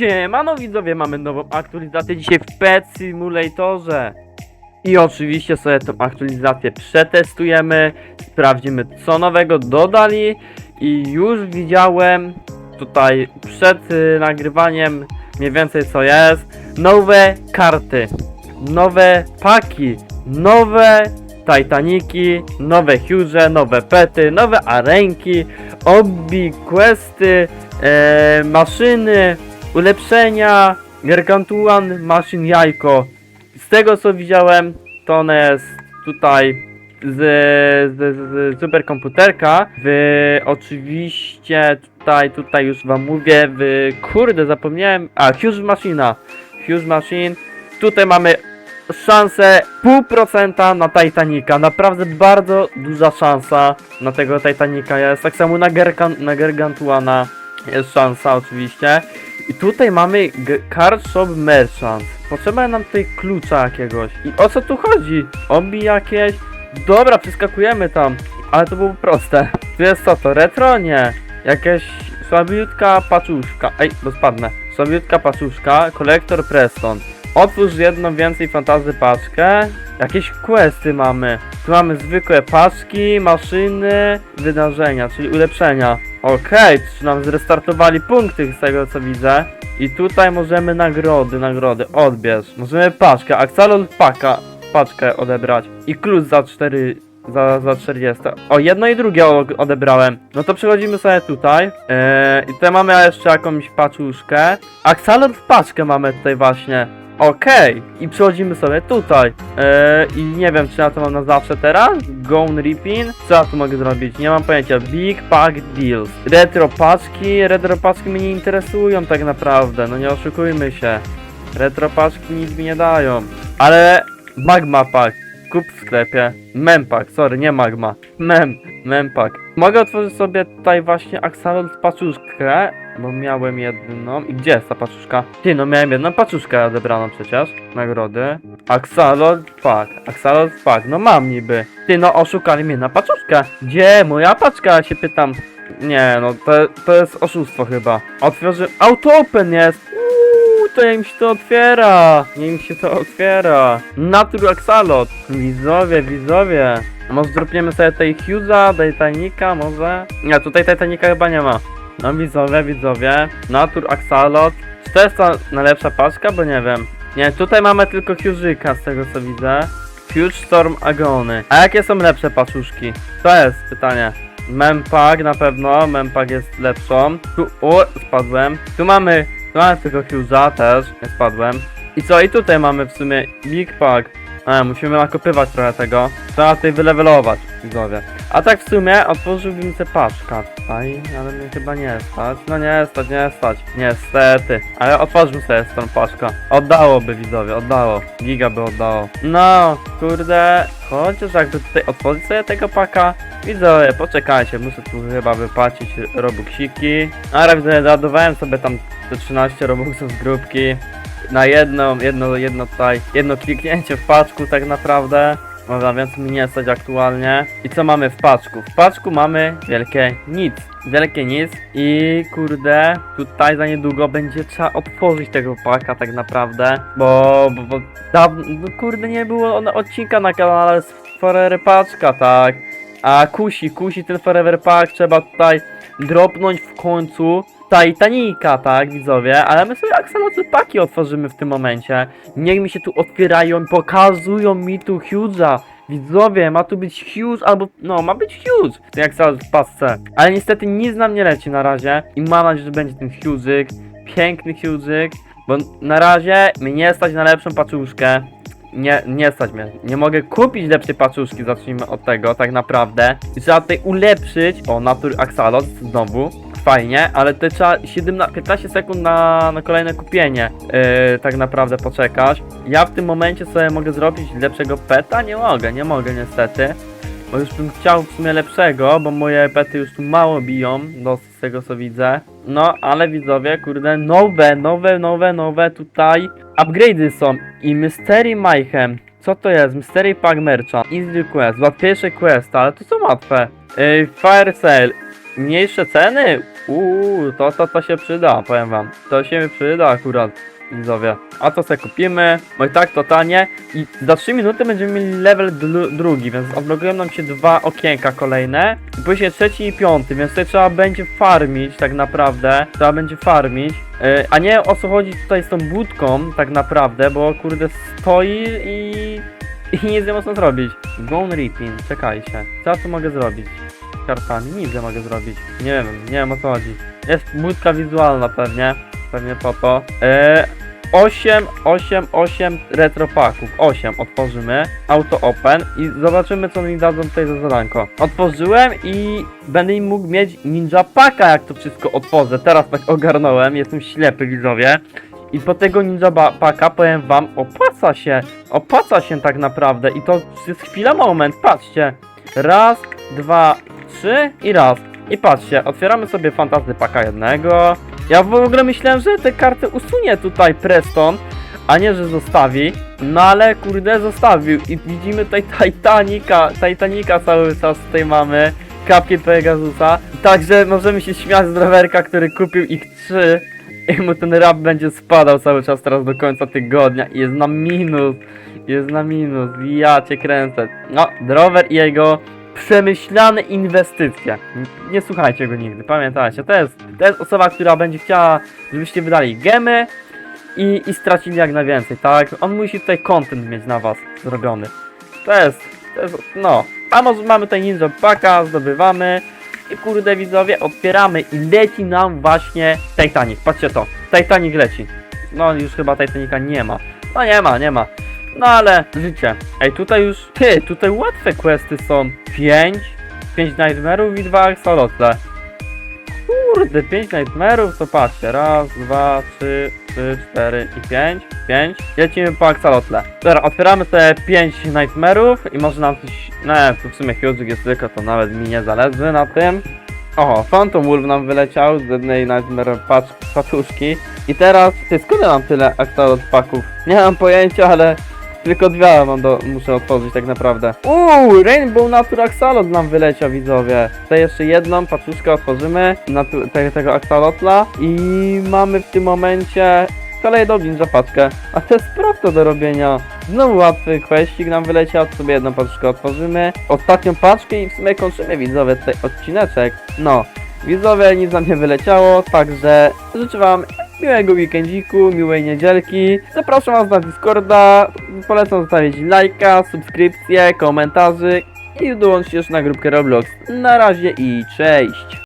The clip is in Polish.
Siemano widzowie, mamy nową aktualizację dzisiaj w Pet Simulatorze. I oczywiście sobie tą aktualizację przetestujemy, sprawdzimy co nowego dodali i już widziałem tutaj przed y, nagrywaniem mniej więcej co jest. Nowe karty, nowe paki, nowe Titaniki, nowe Huge, nowe pety, nowe arenki, obbi, questy, e, maszyny, ulepszenia, Gargantuan, maszyn jajko. Z tego co widziałem, to one jest tutaj z, z, z, superkomputerka. W oczywiście tutaj, tutaj już wam mówię, w kurde zapomniałem. A, Huge Machina. Huge Machine. Tutaj mamy szansę pół procenta na Titanica. Naprawdę bardzo duża szansa na tego Titanica jest. Tak samo na, Gerkan, na Gargantuana jest szansa oczywiście. I tutaj mamy Card Shop Merchant. Potrzeba nam tutaj klucza jakiegoś. I o co tu chodzi? Obi jakieś? Dobra, przeskakujemy tam. Ale to było proste. Tu jest co to? Retro? Nie. Jakieś słabiutka paczuszka. Ej, bo spadnę. Słabiutka paczuszka. Kolektor Preston. Otwórz jedną więcej fantazy paczkę. Jakieś questy mamy. Tu mamy zwykłe paczki, maszyny, wydarzenia, czyli ulepszenia. Okej, czy nam zrestartowali punkty z tego co widzę. I tutaj możemy nagrody, nagrody, odbierz. Możemy paczkę, Axalol paka, paczkę odebrać. I klucz za 4, za, za 40. O, jedno i drugie odebrałem. No to przechodzimy sobie tutaj. Eee, I tutaj mamy jeszcze jakąś paczuszkę. Axalol w paczkę mamy tutaj właśnie. Okej, i przechodzimy sobie tutaj. Eee, I nie wiem, czy ja to mam na zawsze teraz. Gone Ripping. Co ja tu mogę zrobić? Nie mam pojęcia. Big Pack Deals. Retro paczki. Retro paczki mnie nie interesują tak naprawdę. No nie oszukujmy się. Retro paczki nic mi nie dają. Ale Magma Pack. Kup w sklepie. Mempak, sorry, nie Magma. Mem, Mempak. Mogę otworzyć sobie tutaj właśnie Axalot paczuszkę, bo miałem jedną. I gdzie jest ta paczuszka? Ty, no miałem jedną paczuszkę odebraną przecież. Nagrody. Axalot Pack, Axalot Pack, no mam niby. Ty, no oszukali mnie na paczuszkę. Gdzie moja paczka, ja się pytam. Nie, no to, to jest oszustwo chyba. Otworzy... Auto open jest! Uuu, to im się to otwiera! Nie im się to otwiera. Natur Axalot. Widzowie, widzowie. Może dropniemy sobie tej Hughesa, Titanica, może? Nie, tutaj Titanica chyba nie ma. No widzowie, widzowie. Natur Axalot. Czy to jest ta najlepsza paczka? Bo nie wiem. Nie, tutaj mamy tylko Hughesika z tego co widzę. Huge Storm Agony. A jakie są lepsze paczuszki? To jest pytanie. Mempak na pewno, Mempak jest lepszą. Tu, o, spadłem. Tu mamy, tu mamy tylko Hughesa też, nie spadłem. I co, i tutaj mamy w sumie Big Pack. A, musimy nakopywać trochę tego. Trzeba tutaj wylevelować, widzowie. A tak w sumie otworzyłbym sobie paczka tutaj, ale mnie chyba nie stać. No nie stać, nie stać. Niestety. Ale otworzymy sobie tą paczkę. Oddałoby widzowie, oddało. Giga by oddało. No, kurde. Chociaż jakby tutaj otworzyć sobie tego paka. Widzowie, poczekajcie, muszę tu chyba wypłacić robuxiki. Ale widzę, załadowałem sobie tam te 13 robuxów z grupki na jedno, jedno, jedno tutaj, jedno kliknięcie w paczku tak naprawdę. Dobra, więc mi nie stać aktualnie. I co mamy w paczku? W paczku mamy wielkie nic. Wielkie nic i kurde, tutaj za niedługo będzie trzeba otworzyć tego paka tak naprawdę, bo, bo, bo dawno, no kurde nie było odcinka na kanale z Forever Paczka, tak. A kusi, kusi ten Forever Pack, trzeba tutaj dropnąć w końcu Titanica, tak widzowie, ale my sobie Axoloty paki otworzymy w tym momencie. Niech mi się tu otwierają, pokazują mi tu Huge'a. Widzowie, ma tu być huge albo, no, ma być huge, w pasce. Ale niestety nic nam nie leci na razie i mam nadzieję, że będzie ten huge'yk, piękny huge'yk, bo na razie mnie nie stać na lepszą paczuszkę. Nie, nie stać mnie. Nie mogę kupić lepszej paczuszki, zacznijmy od tego, tak naprawdę. I trzeba tutaj ulepszyć, o, Natur Axalot znowu. Fajnie, ale to trzeba 17, 15 sekund na, na kolejne kupienie yy, tak naprawdę poczekać. Ja w tym momencie sobie mogę zrobić lepszego peta? Nie mogę, nie mogę niestety. Bo już bym chciał w sumie lepszego, bo moje pety już tu mało biją, do z tego co widzę. No, ale widzowie, kurde, nowe, nowe, nowe, nowe tutaj upgrade'y są. I Mystery Mayhem. Co to jest? Mystery Pack Merchant. Easy Quest. Łatwiejsze quest, ale to są łatwe. Yy, Fire Sale. Mniejsze ceny? Uuu, to, to, to się przyda, powiem wam. To się przyda akurat, widzowie. A to sobie kupimy, bo i tak to tanie. I za 3 minuty będziemy mieli level dru- drugi, więc odblokują nam się dwa okienka kolejne. I później trzeci i piąty, więc tutaj trzeba będzie farmić tak naprawdę. Trzeba będzie farmić. Yy, a nie o co chodzi tutaj z tą budką tak naprawdę, bo kurde stoi i... I nic nie można zrobić. Gone Ripping, czekajcie. Co ja tu mogę zrobić? Kartami, nic nie mogę zrobić. Nie wiem, nie wiem o co chodzi. Jest budka wizualna pewnie, pewnie po to. Eee, 8, 8, 8 retropaków. 8 otworzymy, auto open i zobaczymy co mi dadzą tutaj za zadanko. Otworzyłem i będę im mógł mieć ninja paka jak to wszystko otworzę. Teraz tak ogarnąłem, jestem ślepy widzowie. I po tego ninja paka powiem wam, opłaca się, opłaca się tak naprawdę i to jest chwila moment, patrzcie. Raz, dwa, trzy i raz. I patrzcie, otwieramy sobie fantazy paka jednego. Ja w ogóle myślałem, że te karty usunie tutaj Preston, a nie, że zostawi. No ale kurde zostawił i widzimy tutaj Titanica, Titanica cały czas tutaj mamy. Kapki Pegasusa. Także możemy się śmiać z rowerka, który kupił ich trzy. I mu ten rap będzie spadał cały czas teraz do końca tygodnia i jest na minus. Jest na minus. Ja cię kręcę. No, Drover i jego przemyślane inwestycje. Nie słuchajcie go nigdy, pamiętajcie. To jest, to jest osoba, która będzie chciała, żebyście wydali gemy i, i stracili jak najwięcej, tak? On musi tutaj content mieć na was zrobiony. To jest, to jest, no. A może mamy tutaj ninja paka, zdobywamy. I kurde widzowie, otwieramy i leci nam właśnie Titanic. Patrzcie to, Titanic leci. No już chyba Titanica nie ma. No nie ma, nie ma. No ale życie. Ej, tutaj już. Ty, tutaj łatwe questy są. 5, 5 Nightmare'ów i 2 Axolotle. Kurde, 5 Nightmare'ów to patrzcie. Raz, dwa, trzy, trzy, cztery i 5. 5. Lecimy po Axolotle. Dobra, otwieramy te 5 Nightmare'ów i może nam coś. No, tu w sumie Hyuzik jest tylko, to nawet mi nie zależy na tym. Oho, Phantom Wolf nam wyleciał z jednej Nightmare pacz- paczuszki. I teraz, ty skąd ja mam tyle Axolot paków? Nie mam pojęcia, ale tylko dwie mam do, muszę otworzyć tak naprawdę. Uuu, Rainbow Nature Axolot nam wyleciał widzowie. Tutaj jeszcze jedną paczuszkę otworzymy natu- te, tego Axolotla i mamy w tym momencie kolejną ninja paczkę. A to jest prosto do robienia. Znowu łatwy questik nam wyleciał, sobie jedną paczkę otworzymy. Ostatnią paczkę i w sumie kończymy widzowie tutaj odcineczek. No, widzowie nic nam nie wyleciało, także życzę wam miłego weekendziku, miłej niedzielki. Zapraszam was na Discorda, polecam zostawić lajka, subskrypcję, komentarzy i dołączcie też na grupkę Roblox. Na razie i cześć!